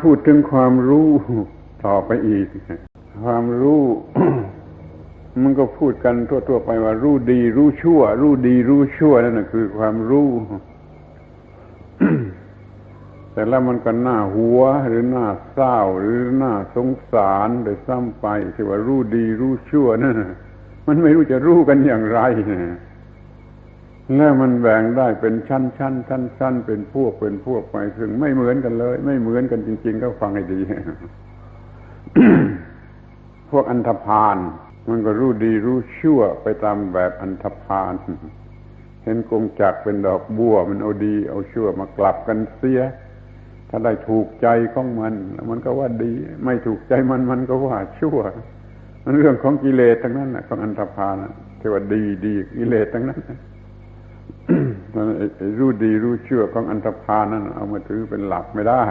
พูดถึงความรู้ต่อไปอีก ความรู้ มันก็พูดกันทั่วๆไปว่า รู้ดี รู้ชั่ว รู้ดี รู้ชั่วนั่นนะคือความรู้ แต่แล้วมันก็น่าหัว หรือน่าเศร้า หรือน่าสงสารโดยซ้ำไปที่ว่ารู้ดี รู้ชั่วนั่นน่ะมันไม่รู้จะรู้กันอย่างไรนะ แล้วมันแบ่งได้เป็นชั้นชั้นชั้นชั้นเป็นพวกเป็นพวกไปซึ่งไม่เหมือนกันเลย ไม่เหมือนกันจริง ๆ ก็ฟังให้ดี พวกอันธพาลมันก็รู้ดีรู้ชั่วไปตามแบบอันธพาลเห็นกงจักเป็นดอกบัว มันเอาดี เอาชั่วมากลับกันเสีย ถ้าได้ถูกใจของมัน มันก็ว่าดี ไม่ถูกใจมันมันก็ว่าชั่ว มันเรื่องของกิเลสทั้งนั้นนะของอันธพาลที่ว่าดีดีกิเลสทั้งนั้น รู้ดีรู้ชั่วของอันธพาลนั้นเอามาถือเป็นหลักไม่ได้